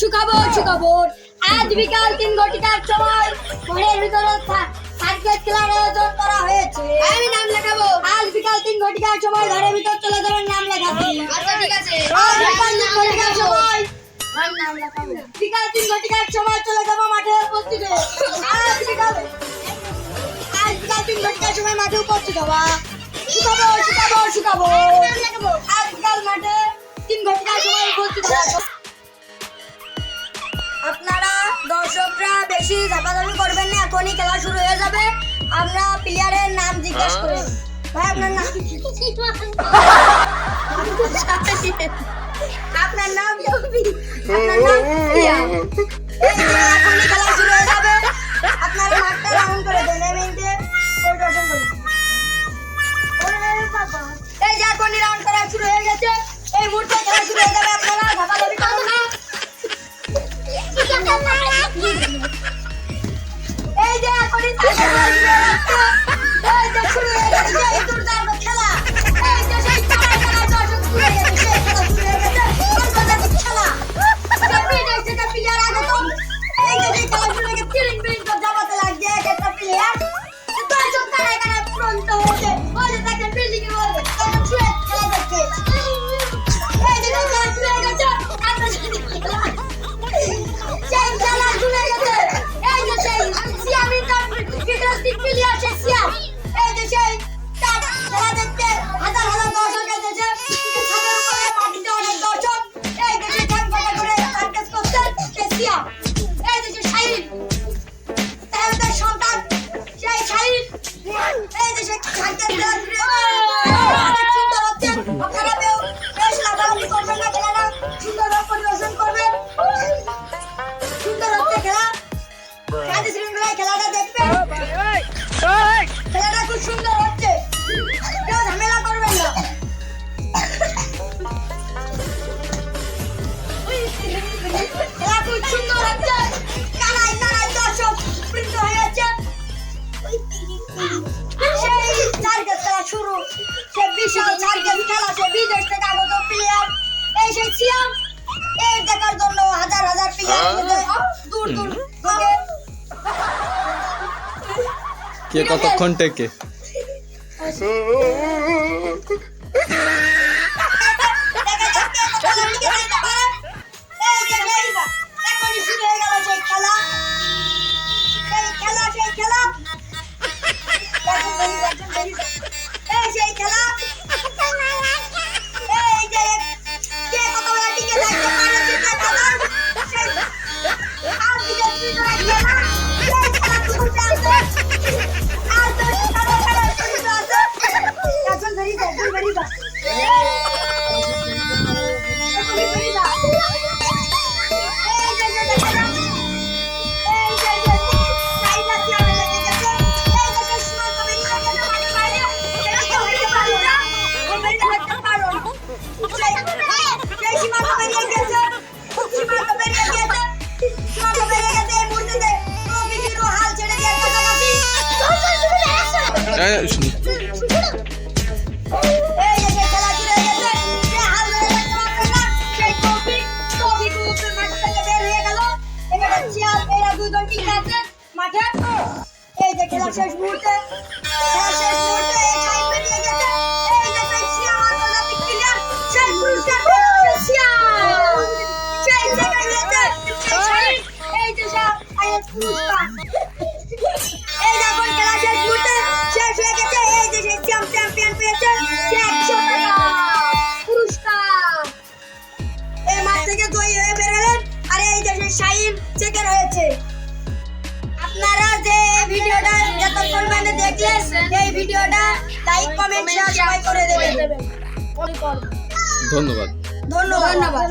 শুকাবো সুখবর আজ বিকাল তিন ঘটিকার সময় ঘরের ভিতরে সার্কেট খেলার আয়োজন করা হয়েছে। আমি নাম লেখাবো। আজ বিকাল তিন ঘটিকার সময় ঘরের ভিতর চলে যাবেন নাম লেখাতে আচ্ছা ঠিক আছে। আজ বিকাল তিন ঘটিকার সময় আমি নাম লেখাবো। বিকাল তিন ঘটিকার সময় চলে যাব মাঠে উপস্থিত আজ বিকাল আজ বিকাল তিন ঘটিকার সময় মাঠে উপস্থিত হবা শুকাবো শুকাবো শুকাবো আজ বিকাল মাঠে তিন ঘটিকার সময় উপস্থিত আপনারা দর্শকরা বেশি ঝাপাঝাপি করবেন না এখনই খেলা শুরু হয়ে যাবে। আমরা প্লেয়ারের নাম জিজ্ঞেস করি। ভাই আপনার নাম? কি? আপনার নাম? আপনার নাম? সেই সার্কাস খেলা শুরু সে বিশাল সার্কাস খেলা সে বিদেশ থেকে আগত প্লেয়ার এই সেই সিয়াম এর দেখার জন্য হাজার হাজার প্লেয়ার দূর দূর থেকে কে কতক্ষণ টেকে? টিকে আছে মাঠে। এই যে খেলা শেষ মুহূর্তে, খেলা শেষ মুহূর্তে এই শাহিন বেরিয়ে গেছে। এই যে সেই শিয়াল আন্তর্জাতিক player, সেই পুরস্কার পেল সেই শিয়াল। সেই second হয়েছে, সেই শাহিন, এই যে সে আয়ের পুরস্কার। এই চেকের রয়েছে। হয়েছে আপনারা যে এই ভিডিওটা যতক্ষণ মানে দেখলেন এই ভিডিওটা লাইক কমেন্ট শেয়ার সবাই করে দেবেন। ধন্যবাদ। ধন্যবাদ।